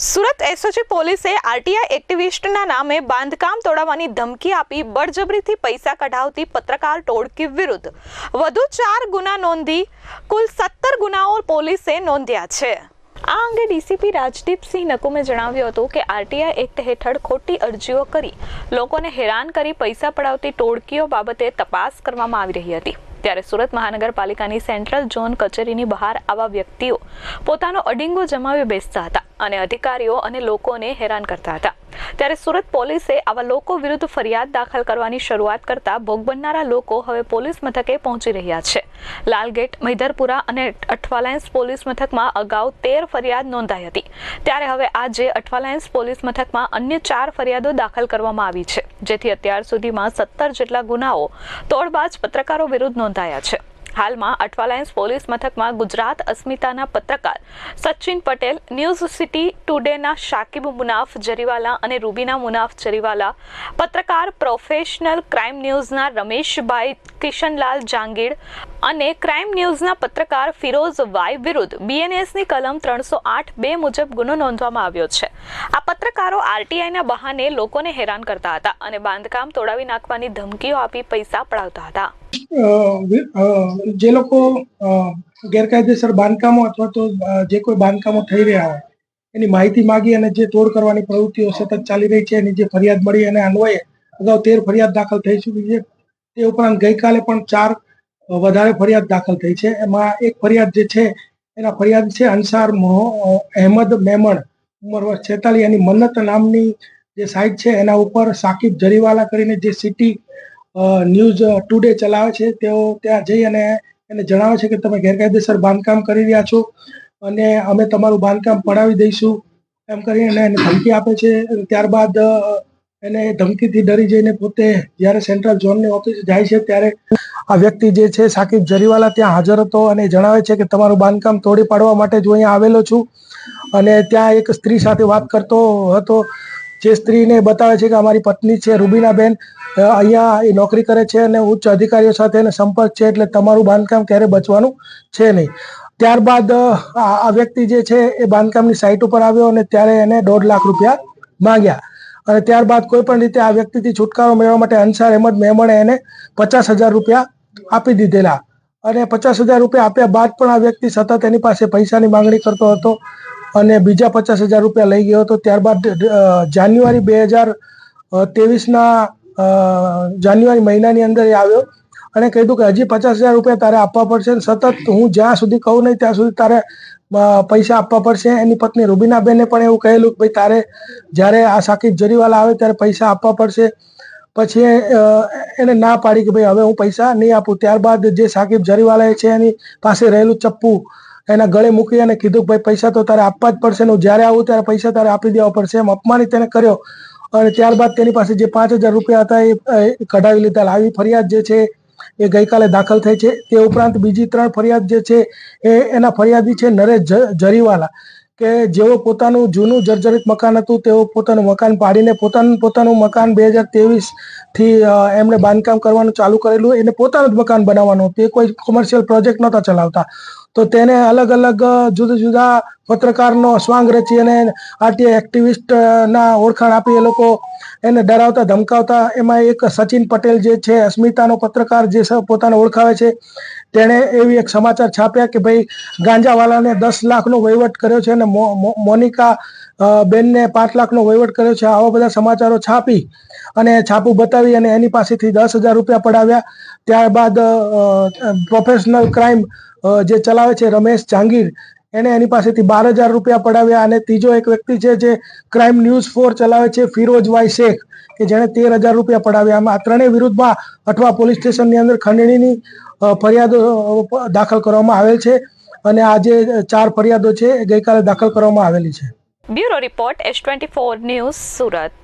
Surat SOG પોલીસે RTI એક્ટિવિસ્ટના નામે બાંધકામ તોડાવવાની ધમકી આપી બળજબરીથી પૈસા કઢાવતી પત્રકાર ટોળકી વિરુદ્ધ. વધુ ચાર ગુના નોંધી, કુલ સત્તર ગુનાઓ પોલીસે નોંધ્યા છે. આ અંગે ડીસીપી રાજદીપસિંહ નકુમે જણાવ્યું હતું કે આરટીઆઈ એક્ટ હેઠળ ખોટી અરજીઓ કરી, લોકોને હેરાન કરી પૈસા પડાવતી ટોળકીઓ બાબતે તપાસ કરવામાં આવી રહી હતી. ત્યારે સુરત મહાનગરપાલિકાની સેન્ટ્રલ ઝોન કચેરીની બહાર આવા વ્યક્તિઓ પોતાનો અડિંગો જમાવી બેસતા હતા અને અધિકારીઓ અને લોકોને હેરાન કરતા હતા. ત્યારે સુરત પોલીસે આવા લોકો વિરુદ્ધ ફરિયાદ દાખલ કરવાની શરૂઆત કરતા ભોગ બનનારા લોકો હવે પોલીસ મથકે પહોંચી રહ્યા છે. લાલગેટ મૈધરપુરા અને અઠવાલાયન્સ પોલીસ મથકમાં અગાઉ તેર ફરિયાદ નોંધાઈ હતી. ત્યારે હવે આજે અઠવાલાયન્સ પોલીસ મથકમાં અન્ય ચાર ફરિયાદો દાખલ કરવામાં આવી છે, જેથી અત્યાર સુધીમાં સત્તર જેટલા ગુનાઓ, તોડબાજ, પત્રકારો વિરુદ્ધ નોંધાયા છે. હાલમાં અઠવાલાયન્સ પોલીસ મથકમાં ગુજરાત અસ્મિતાના પત્રકાર સચિન પટેલ, ન્યૂઝ સિટી ટુડેના શાકિબ મુનાફ જરીવાલા અને રૂબીના મુનાફ જરીવાલા, પત્રકાર પ્રોફેશનલ ક્રાઇમ ન્યૂઝના રમેશભાઈ કિશનલાલ જાંગીડ અને ક્રાઇમ ન્યૂઝના પત્રકાર ફિરોઝ વાય વિરુદ્ધ બીએનએસની કલમ ત્રણસો આઠ બે મુજબ ગુનો નોંધવામાં આવ્યો છે. આ પત્રકારો આરટીઆઈના બહાને લોકોને હેરાન કરતા હતા અને બાંધકામ તોડાવી નાખવાની ધમકીઓ આપી પૈસા પડાવતા હતા. જે લોકો ગેરકાયદેસર બાંધકામો અથવા તો જે કોઈ બાંધકામો થઈ રહ્યા હોય, એની માહિતી માંગી અને જે તોડ કરવાની પ્રવૃત્તિઓ સતત ચાલી રહી છે, એની જે ફરિયાદ મળી અને અન્વયે અગાઉ તેર ફરિયાદ દાખલ થઈ ચૂકી છે. તે ઉપરાંત ગઈકાલે પણ ચાર વધારે ફરિયાદ દાખલ થઈ છે. એમાં એક ફરિયાદ જે છે, એના ફરિયાદ છે અંસાર અહેમદ મેમણ, ઉંમર વર્ષ છેતાલીસ, એની મન્નત નામની જે સાઇટ છે, એના ઉપર સાકિબ જરીવાલા કરીને જે સિટી ન્યૂઝ ટુડે ચલાવે છે. તેઓ ત્યાં જઈ અને એને જણાવે છે કે તમે ગેરકાયદેસર બાંધકામ કરી રહ્યા છો અને અમે તમારું બાંધકામ પડાવી દઈશું એમ કરીને એને ધમકી આપે છે. ત્યારબાદ એને ધમકીથી ડરી જઈને પોતે જ્યારે સેન્ટ્રલ ઝોનની ઓફિસ જાય છે ત્યારે આ વ્યક્તિ જે છે સાકિબ જરીવાલા ત્યાં હાજર હતો અને જણાવે છે કે તમારું બાંધકામ તોડી પાડવા માટે જ હું અહીંયા આવેલો છું. અને ત્યાં એક સ્ત્રી સાથે વાત કરતો હતો. જે સ્ત્રીને બતાવે છે કે અમારી પત્ની છે, રૂબીનાબેન અહીંયા એ નોકરી કરે છે અને ઉચ્ચ અધિકારીઓ સાથે એને સંપર્ક છે એટલે તમારું બાંધકામ ક્યારે બચવાનું છે નહીં. ત્યારબાદ આ વ્યક્તિ જે છે એ બાંધકામની સાઇટ ઉપર આવ્યો અને ત્યારે એને દોઢ લાખ રૂપિયા માંગ્યા. અને ત્યારબાદ કોઈ પણ રીતે આ વ્યક્તિથી છુટકારો મેળવવા માટે અંસાર અહેમદ મેમણે એને પચાસ હજાર રૂપિયા આપી દીધેલા. અને પચાસ હજાર રૂપિયા આપ્યા બાદ પણ આ વ્યક્તિ સતત એની પાસે પૈસાની માંગણી કરતો હતો. અને બીજા પચાસ હજાર રૂપિયા લઈ ગયો હતો. ત્યારબાદ જાન્યુઆરી બે હજાર ત્રેવીસના જાન્યુઆરી મહિનાની અંદર એ આવ્યો અને કીધું કે હજી પચાસ હજાર રૂપિયા તારે આપવા પડશે સતત હું જ્યાં સુધી કહું નહીં ત્યાં સુધી તારે પૈસા આપવા પડશે. એની પત્ની રૂબીનાબેને પણ એવું કહેલું કે ભાઈ તારે જ્યારે આ સાકિબ જરીવાલા આવે ત્યારે પૈસા આપવા પડશે. પછી એને ના પાડી કે ભાઈ હવે હું પૈસા નહીં આપું. ત્યારબાદ જે સાકિબ જરીવાલા છે એની પાસે રહેલું ચપ્પુ એના ગળે મૂકી અને કીધું ભાઈ, પૈસા તો તારે આપવા જ પડશે હું જ્યારે આવું ત્યારે પૈસા તારે આપી દેવા પડશે. એમ અપમાનિત તેને કર્યો. અને ત્યારબાદ તેની પાસે જે પાંચ હજાર રૂપિયા હતા એ કઢાવી લીધા. આવી ફરિયાદ જે છે એ ગઈકાલે દાખલ થઈ છે. તે ઉપરાંત બીજી ત્રણ ફરિયાદ જે છે એ એના ફરિયાદી છે નરેશ જરીવાલા, કે જેઓ પોતાનું જૂનું જર્જરિત મકાન હતું, તેઓ પોતાનું મકાન પાડીને પોતાનું પોતાનું મકાન બે હજાર ત્રેવીસથી એમણે બાંધકામ કરવાનું ચાલુ કરેલું. એને પોતાનું જ મકાન બનાવવાનું તે કોઈ કોમર્શિયલ પ્રોજેક્ટ નહોતા ચલાવતા. તો તેને અલગ અલગ જુદા જુદા પત્રકારનો સ્વાંગ રચી અને આરટીઆઈ એક્ટિવિસ્ટ ના ઓળખાણ આપી એ લોકો એને ડરાવતા, ધમકાવતા. એમાં એક સચિન પટેલ જે છે, અસ્મિતાનો પત્રકાર જે પોતાને ઓળખાવે છે, તેણે એવી એક સમાચાર છાપ્યા કે ભાઈ, ગાંજાવાલાને દસ લાખનો વહીવટ કર્યો છે અને મોનિકા બેનને પાંચ લાખનો વહીવટ કર્યો છે. આવા બધા સમાચારો છાપી અને છાપું બતાવી અને એની પાસેથી દસ હજાર રૂપિયા પડાવ્યા. ત્યારબાદ પ્રોફેશનલ ક્રાઇમ જે ચલાવે છે રમેશ જાંગીર, એને એની પાસેથી બાર હજાર રૂપિયા પડાવ્યા અને ત્રીજો એક વ્યક્તિ છે જે ક્રાઇમ ન્યૂઝ ફોર ચલાવે છે, ફિરોજ વાય શેખ, કે જેણે તેર હજાર રૂપિયા પડાવ્યા. આ ત્રણેય વિરુદ્ધમાં અઠવા પોલીસ સ્ટેશનની અંદર ખંડણીની ફરિયાદો દાખલ કરવામાં આવેલ છે અને આજે ચાર ફરિયાદો છે એ ગઈકાલે દાખલ કરવામાં આવેલી છે. Bureau report S twenty four news Surat.